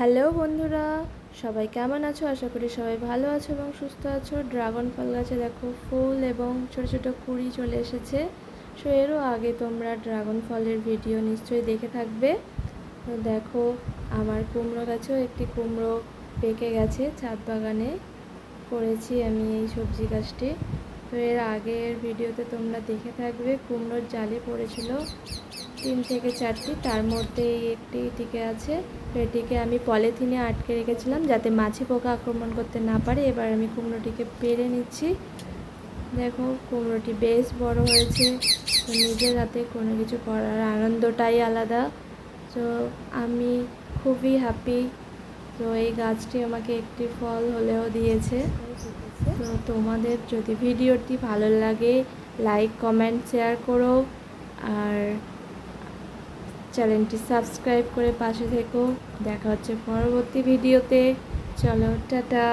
Hello বন্ধুরা, সবাই কেমন আছো? আশা করি সবাই ভালো আছো এবং সুস্থ আছো। ড্রাগন ফল গাছে দেখো ফুল এবং ছোট ছোট কুড়ি চলে এসেছে। সো এরও আগে তোমরা ড্রাগন ফলের ভিডিও নিশ্চয়ই দেখে থাকবে। তো দেখো, আমার কুমড়ো গাছেও একটি কুমড়ো পেকে গেছে ছাদ বাগানে। করেছি আমি এই সবজি গাছটি। তো এর আগের ভিডিওতে তোমরা দেখে থাকবে, কুমড়োর জালে পড়েছিল। তিন থেকে চারটি, তার মধ্যে একটি টিকে আছে। এটিকে আমি পলিথিনে আটকে রেখেছিলাম যাতে মাছি পোকা আক্রমণ করতে না পারে। এবার আমি কুমড়োটিকে পেরে নিচ্ছি। দেখো, কুমড়োটি বেশ বড় হয়েছে। নিজের হাতে কোনো কিছু করার আনন্দটাই আলাদা। তো আমি খুবই হ্যাপি তো এই গাছটি আমাকে একটি ফল হলেও দিয়েছে। তো তোমাদের যদি ভিডিওটি ভালো লাগে লাইক কমেন্ট শেয়ার করো। আর চ্যানেলটি সাবস্ক্রাইব করে পাশে থেকো। দেখা হচ্ছে পরবর্তী ভিডিওতে। চলো টাটা।